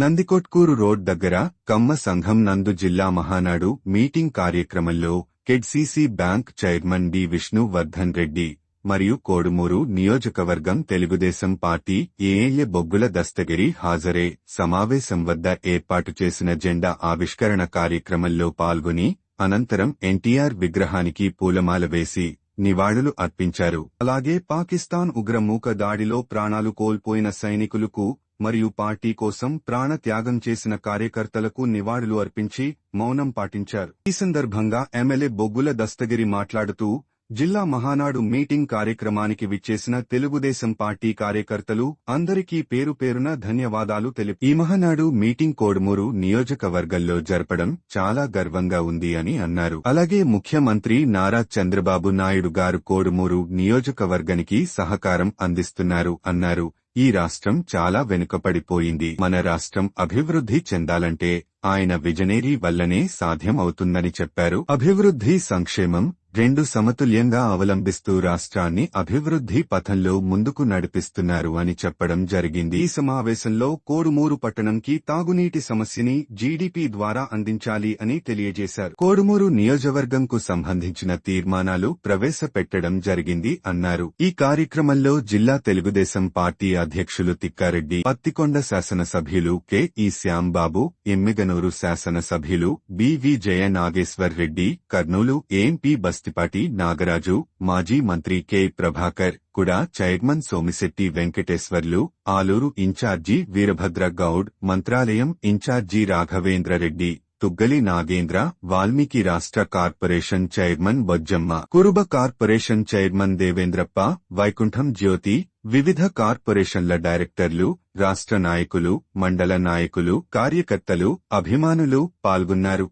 Nandikotkur road దగ్గర కమ్మ సంఘం నందు జిల్లా మహానాడు మీటింగ్ కార్యక్రమంలో KDCC bank chairman D Vishnu Vardhan Reddy మరియు కోడుమూరు నియోజకవర్గం తెలుగుదేశం పార్టీ ఏఏ బొగ్గుల దస్తగిరి హాజరే. సమావేశం వద్ద ఏర్పాటు చేసిన జెండా ఆవిష్కరణ కార్యక్రమంలో పాల్గొని అనంతరం ఎన్టీఆర్ విగ్రహానికి పూలమాల వేసి నివాళులు అర్పించారు. అలాగే పాకిస్తాన్ ఉగ్రమూక దాడిలో ప్రాణాలు కోల్పోయిన సైనికులకు మరియు పార్టీ కోసం ప్రాణ త్యాగం చేసిన కార్యకర్తలకు నివాళులు అర్పించి మౌనం పాటించారు. ఈ సందర్భంగా ఎమ్మెల్యే బొగ్గుల దస్తగిరి మాట్లాడుతూ జిల్లా మహానాడు మీటింగ్ కార్యక్రమానికి విచ్చేసిన తెలుగుదేశం పార్టీ కార్యకర్తలు అందరికీ పేరు పేరున ధన్యవాదాలు తెలిపి ఈ మహానాడు మీటింగ్ కోడుమూరు నియోజకవర్గంలో జరపడం చాలా గర్వంగా ఉంది అని అన్నారు. అలాగే ముఖ్యమంత్రి నారా చంద్రబాబు నాయుడు గారు కోడుమూరు నియోజకవర్గానికి సహకారం అందిస్తున్నారు అన్నారు. ఈ రాష్ట్రం చాలా వెనుకపడిపోయింది మన రాష్ట్రం అభివృద్ధి చెందాలంటే ఆయన విజనేరీ వల్లనే సాధ్యం అవుతుందని చెప్పారు. అభివృద్ధి సంక్షేమం రెండు సమతుల్యంగా అవలంబిస్తూ రాష్ట్రాన్ని అభివృద్ధి పథంలో ముందుకు నడిపిస్తున్నారు అని చెప్పడం జరిగింది. ఈ సమావేశంలో కోడుమూరు పట్టణంకి తాగునీటి సమస్యని జీడీపీ ద్వారా అందించాలి అని తెలియజేశారు. కోడుమూరు నియోజకవర్గంకు సంబంధించిన తీర్మానాలు ప్రవేశపెట్టడం జరిగింది అన్నారు. ఈ కార్యక్రమంలో జిల్లా తెలుగుదేశం పార్టీ అధ్యక్షులు తిక్కారెడ్డి పత్తికొండ శాసనసభ్యులు కె. ఈ. శ్యాంబాబు ఎమ్మిగనూరు శాసనసభ్యులు బివి జయ నాగేశ్వర్ రెడ్డి కర్నూలు ఏంపీ బస్తిపాటి నాగరాజు మాజీ మంత్రి కె. ప్రభాకర్ కూడా chairman Somisetty Venkateswarlu Alur incharge Veerabhadra Goud Mantralayam incharge Raghavendra Reddy Tuggali Nagendra Valmiki రాష్ట్ర corporation chairman Bojjamma Kuruba corporation chairman Devendrappa Vaikuntham Jyothi వివిధ కార్పొరేషన్ల డైరెక్టర్లు రాష్ట్ర నాయకులు మండల నాయకులు కార్యకర్తలు అభిమానులు పాల్గొన్నారు.